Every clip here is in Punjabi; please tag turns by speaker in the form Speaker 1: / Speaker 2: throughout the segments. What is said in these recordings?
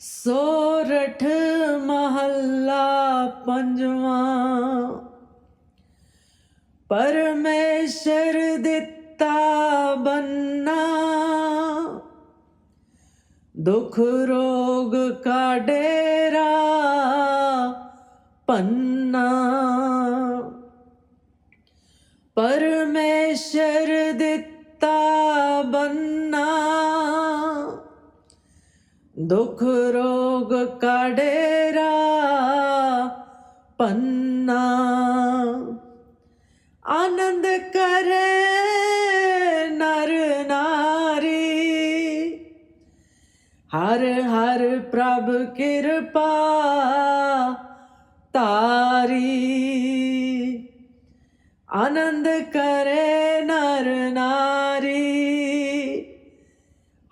Speaker 1: ਸੋਰਠ ਮਹੱਲਾ ਪੰਜਵਾਂ। ਪਰਮੇਸ਼ਰ ਦਿੱਤਾ ਬੰਨਾ ਦੁਖ ਰੋਗ ਕਾ ਡੇਰਾ ਪੰਨਾ। ਪਰਮੇਸ਼ਰ ਦਿੱਤਾ ਬੰਨਾ ਦੁਖ ਰੋਗ ਕਾ ਪੰਨਾ। ਆਨੰਦ ਕਰੇ ਨਰ ਨਾਰੀ। ਹਰ ਹਰ ਪ੍ਰਭ ਕਿਰਪਾ ਤਾਰੀ। ਆਨੰਦ ਕਰੇ ਨਰ ਨਾਰੀ।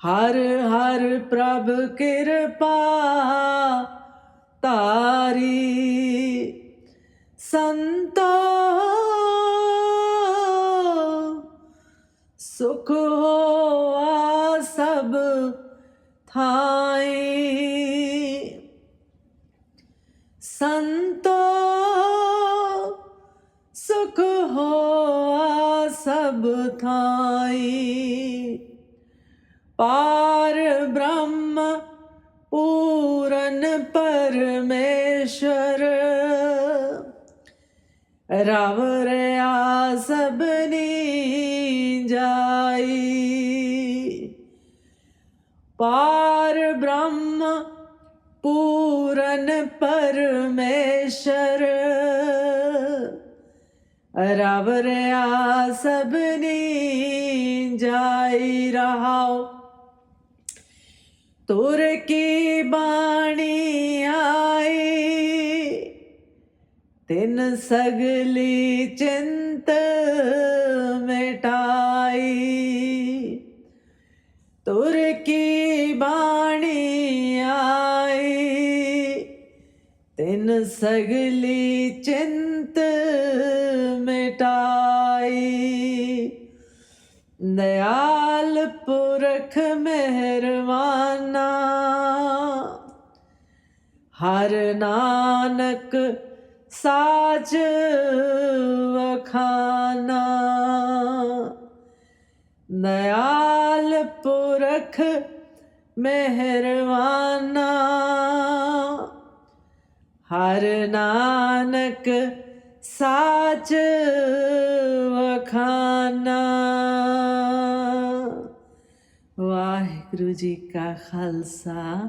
Speaker 1: ਹਰ ਹਰ ਪ੍ਰਭ ਕਿਰਪਾ ਤਾਰੀ ਸੰਤੋ। ਸੁਖ ਹੋਆ ਸਭ ਥਾਈ। ਸੰਤੋ, ਸੁਖ ਹੋਆ ਸਭ ਥਾਈ। ਪਾਰ ਬ੍ਰਹਮ ਪੂਰਨ ਪਰਮੇਸ਼ਰ। ਰਵ ਰਿਆ ਸਭਨੀ ਜਾਈ। ਪਾਰ ਬ੍ਰਹਮ ਪੂਰਨ ਪਰਮੇਸ਼ਰ। ਰਵ ਰਿਆ ਸਭਨੀ ਜਾਈ। ਰਹਾਓ ਤੁਰ ਕੀ ਬਾਣੀ ਆਈ ਤਿੰਨ ਸਗਲੀ ਚਿੰਤ ਮਿਟਾਈ। ਤੁਰ ਕੀ ਬਾਣੀ ਆਈ ਤਿੰਨ ਸਗਲੀ ਚਿੰਤ ਮਿਟਾਈ। ਦਇਆਲ ਪੁਰਖ ਮਹਿਰ ਹਰ ਨਾਨਕ ਸਾਚ ਵਖਾਨਾ। ਦਇਆਲ ਪੁਰਖ ਮਿਹਰਵਾਨਾ। ਹਰ ਨਾਨਕ ਸਾਚ ਵਖਾਨਾ। ਵਾਹਿਗੁਰੂ ਜੀ ਕਾ ਖਾਲਸਾ।